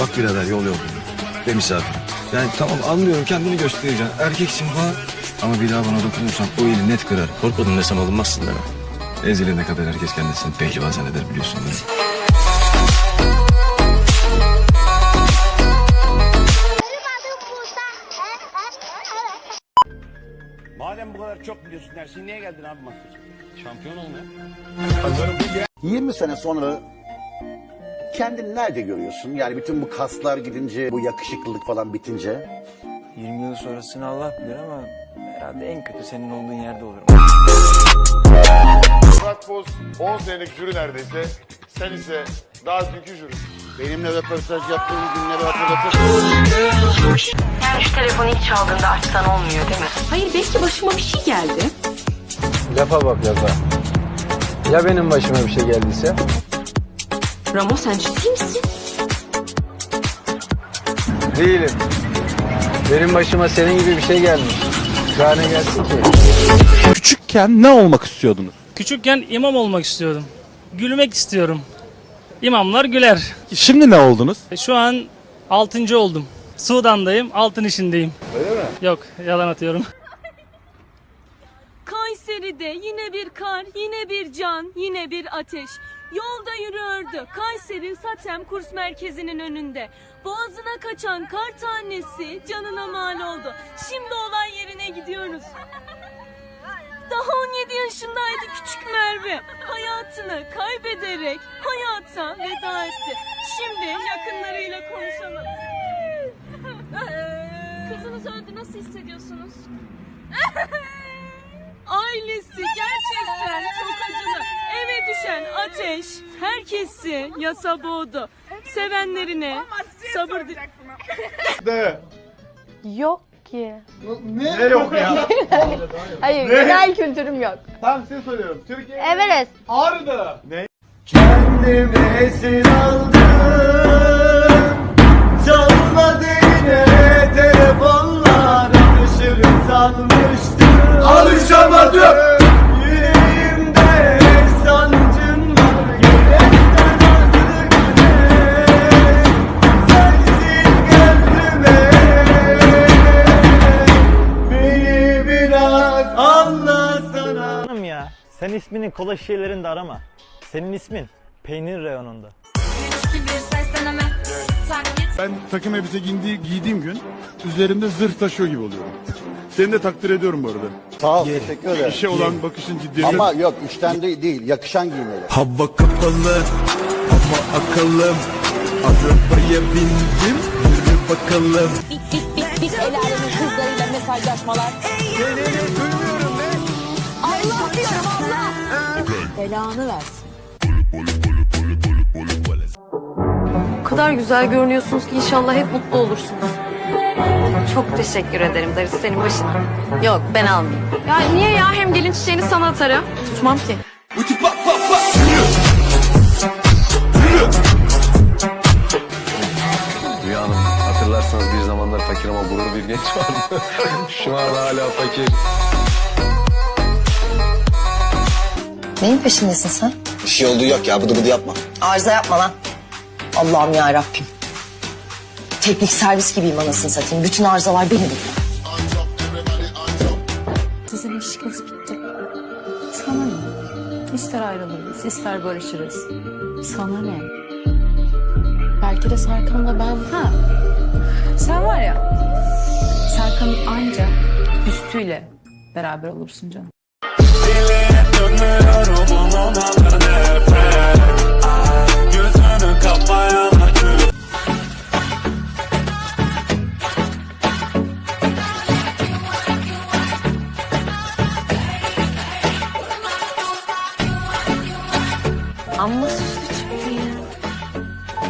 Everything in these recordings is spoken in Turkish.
Bak birader yol yok. Ve misafir. Yani tamam anlıyorum kendini göstereceksin. Erkeksin falan. Ama bir daha bana dokunursan o eli net kırar. Korkmadım desem alınmazsın değil mi? Ezilene kadar herkes kendisini pehlivan zanneder biliyorsun değil mi? Madem bu kadar çok biliyorsun dersin niye geldin abi? Şampiyon olmaya. 20 sene sonra kendini nerede görüyorsun? Yani bütün bu kaslar gidince, bu yakışıklılık falan bitince. 20 yıl sonrasını Allah bilir ama herhalde en kötü senin olduğun yerde olurum. Murat Boz 10 senelik jüri neredeyse. Sen ise daha dünkü jüri. Benimle röportaj yaptığın günleri hatırlatır. Yani şu telefonu ilk çaldığında açsan olmuyor değil mi? Hayır belki başıma bir şey geldi. Lafa bak lafa. Ya benim başıma bir şey geldiyse? Ramo sen ciddi misin? Değilim. Benim başıma senin gibi bir şey gelmiş. Daha ne gelsin ki? Küçükken ne olmak istiyordunuz? Küçükken imam olmak istiyordum. Gülmek istiyorum. İmamlar güler. Şimdi ne oldunuz? Şu an 6. oldum. Sudan'dayım, altın işindeyim. Öyle mi? Yok, yalan atıyorum. Kayseri'de yine bir kar, yine bir can, yine bir ateş. Yolda yürüyordu. Kayseri Satem Kurs Merkezi'nin önünde. Boğazına kaçan kar tanesi canına mal oldu. Şimdi olay yerine gidiyoruz. Daha 17 yaşındaydı küçük Merve. Hayatını kaybederek hayata veda etti. Şimdi yakınlarıyla konuşalım. Kızınız öldü nasıl hissediyorsunuz? Ailesi gerçekten çok acılı. Eve düşen ateş herkesi yasa boğdu. Sevenlerine sabır di- Yok ki. Ne yok ya? Hayır genel kültürüm yok. Tamam size soruyorum. Türkiye Everest. Ağrı'da. Ne? Kendimi esir sen ismini kola şişelerinde arama. Senin ismin peynir reyonunda. Ben takım elbise giydiği, giydiğim gün üzerimde zırh taşıyor gibi oluyorum. Seni de takdir ediyorum bu arada. Sağ ol, teşekkür ederim. İşe olan bakışın ciddiyeti. Ama yok işten değil, değil yakışan giymeli. Hava kapalı ama akıllım. Arabaya bindim yürü bakalım. Bit bit bit bit el alemin kızlarıyla mesajlaşmalar. Allah Belanı versin. O kadar güzel görünüyorsunuz ki inşallah hep mutlu olursunuz. Çok teşekkür ederim Darısı senin başına. Yok ben almayayım. Ya niye ya hem gelin çiçeğini sana atarım. Tutmam ki. Rüya Hanım hatırlarsanız bir zamanlar fakir ama gurur bir genç vardı. Şu an hala fakir. Neyin peşindesin sen? Bir şey olduğu yok ya bıdı bıdı yapma. Arıza yapma lan. Allah'ım ya Rabbim. Teknik servis gibiyim anasını satayım. Bütün arızalar beni buluyor. Sizin ilişkiniz bitti. Sana ne? İster ayrılırız, ister barışırız. Sana ne? Belki de Serkan'la ben... Ha. Sen var ya, Serkan'ın anca üstüyle beraber olursun canım.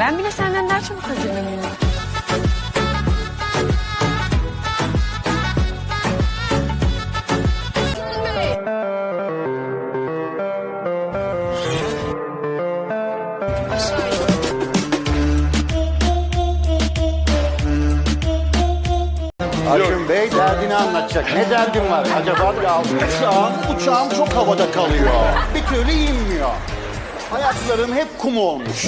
Ben bile senden daha çabuk hazırlanıyorum. Acun Bey derdini anlatacak. Ne derdin var acaba? Ya uçağım, uçağım çok havada kalıyor. Bir türlü inmiyor. Hayatlarım hep kum olmuş.